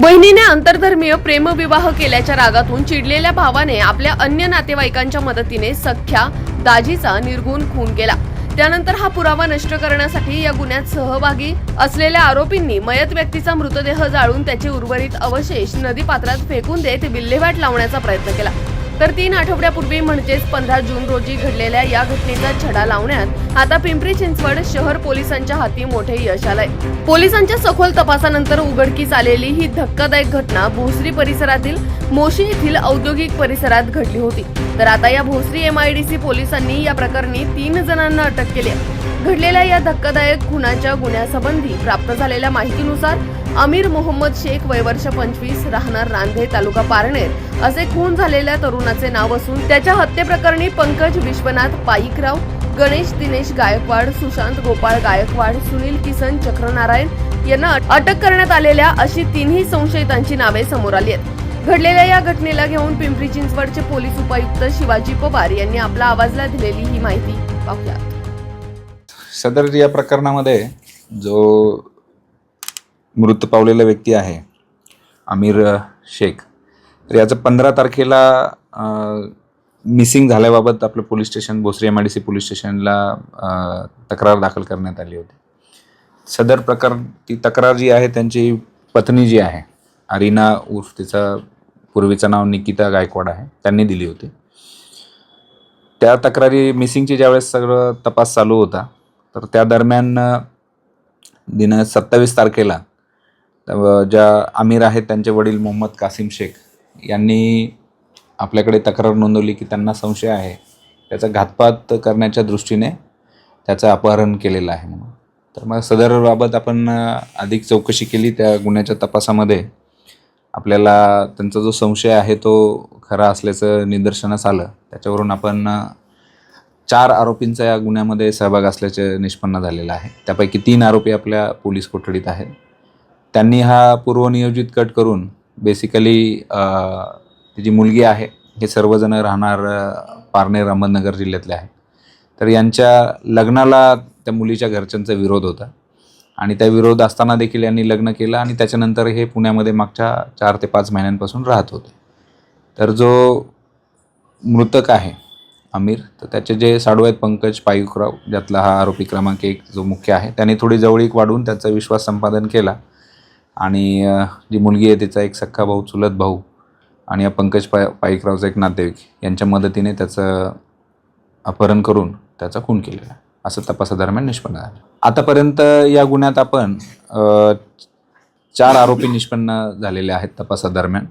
बहिणीने आंतरधर्मीय प्रेमविवाह केल्याच्या रागातून चिडलेल्या भावाने आपल्या अन्य नातेवाईकांच्या मदतीने सख्या दाजीचा निर्गुण खून केला. त्यानंतर हा पुरावा नष्ट करण्यासाठी या गुन्ह्यात सहभागी असलेल्या आरोपींनी मयत व्यक्तीचा मृतदेह जाळून त्याचे उर्वरित अवशेष नदीपात्रात फेकून देत विल्हेवाट लावण्याचा प्रयत्न केला. तर तीन आठवड्यापूर्वी म्हणजेच पंधरा जून रोजी घडलेल्या या घटनेचा छडा लावण्यात आता पिंपरी चिंचवड शहर पोलिसांच्या हाती मोठे यश आलंय. पोलिसांच्या सखोल तपासानंतर उघडकीस आलेली ही धक्कादायक घटना भोसरी परिसरातील मोशी येथील औद्योगिक परिसरात घडली होती. तर आता या भोसरी एमआयडीसी पोलिसांनी या प्रकरणी तीन जणांना अटक केली आहे. घडलेल्या या धक्कादायक खुनाच्या गुन्ह्यासंबंधी प्राप्त झालेल्या माहितीनुसार अमीर मोहम्मद शेख वय वर्ष पंचवीस राहणार रांधे तालुका पारनेर असे खून झालेल्या तरुणाचे नाव असून त्याच्या हत्येप्रकरणी पंकज विश्वनाथ पाईकराव गणेश दिनेश गायकवाड सुशांत गोपाळ गायकवाड सुनील किसन चक्रनारायण यांना अटक करण्यात आलेल्या अशी तिन्ही संशयितांची नावे समोर आली आहेत. घडलेल्या या घटनेला घेऊन पिंपरी चिंचवडचे पोलीस उपायुक्त शिवाजी पवार यांनी आपला आवाजला दिलेली ही माहिती पाहूयात. सदर या प्रकरणामध्ये जो मृत पावलेला व्यक्ती आहे आमिर शेख तर याचं पंधरा तारखेला मिसिंग झाल्याबाबत आपलं police station Bhosari M I D C police स्टेशनला तक्रार दाखल करण्यात आली होती. सदर प्रकार ती तक्रार जी आहे त्यांची पत्नी जी आहे अरिना उर्फ तिचं पूर्वीचं नाव निकिता गायकवाड आहे त्यांनी दिली होती. त्या तक्रारी मिसिंगची ज्यावेळेस सगळं तपास चालू होता तर त्या दरम्यान दिन सत्तावीस तारखेला ज्या आमिर आहेत त्यांचे वडील मोहम्मद कासिम शेख यांनी आपल्याकडे तक्रार नोंदवली की त्यांना संशय आहे. त्याचा घातपात करण्याच्या दृष्टीने त्याचं अपहरण केलेलं आहे म्हणून. तर मग सदरबाबत आपण अधिक चौकशी केली त्या गुन्ह्याच्या तपासामध्ये. आपल्याला त्यांचा जो संशय आहे तो खरा असल्याचं निदर्शनास आलं. त्याच्यावरून आपण चार आरोपींचा या गुन्ह्यामध्ये सहभाग असल्याचे निष्पन्न झालेलं आहे. त्यापैकी तीन आरोपी आपल्या पोलीस कोठडीत आहेत. त्यांनी हा पूर्वनियोजित कट करून बेसिकली जी मुलगी आहे हे सर्वजण राहणार पारनेर अहमदनगर जिल्ह्यातले आहेत. तर यांच्या लग्नाला त्या मुलीच्या घरच्यांचा विरोध होता आणि त्या विरोध असताना देखील यांनी लग्न केलं आणि त्याच्यानंतर हे पुण्यामध्ये मागच्या चार ते पाच महिन्यांपासून राहत होते. तर जो मृतक आहे आमिर. तर त्याचे जे साडू आहेत पंकज पायुकराव ज्यातला हा आरोपी क्रमांक एक जो मुख्य आहे त्याने थोडी जवळीक वाढवून त्याचा विश्वास संपादन केला. आणि जी मुलगी आहे तिचा एक सख्खा भाऊ चुलत भाऊ आणि या पंकज पाय पाईकरावचा एक नातेवाईक यांच्या मदतीने त्याचं अपहरण करून त्याचा खून केलेला असं तपासादरम्यान निष्पन्न झालं. आतापर्यंत या गुन्ह्यात आपण चार आरोपी निष्पन्न झालेले आहेत तपासादरम्यान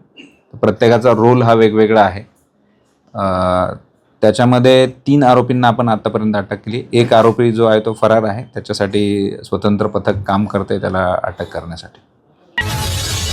प्रत्येकाचा रोल हा वेगवेगळा आहे. त्याच्यामध्ये तीन आरोपींना आपण आतापर्यंत अटक केली. एक आरोपी जो आहे तो फरार आहे. त्याच्यासाठी स्वतंत्र पथक काम करते त्याला अटक करण्यासाठी.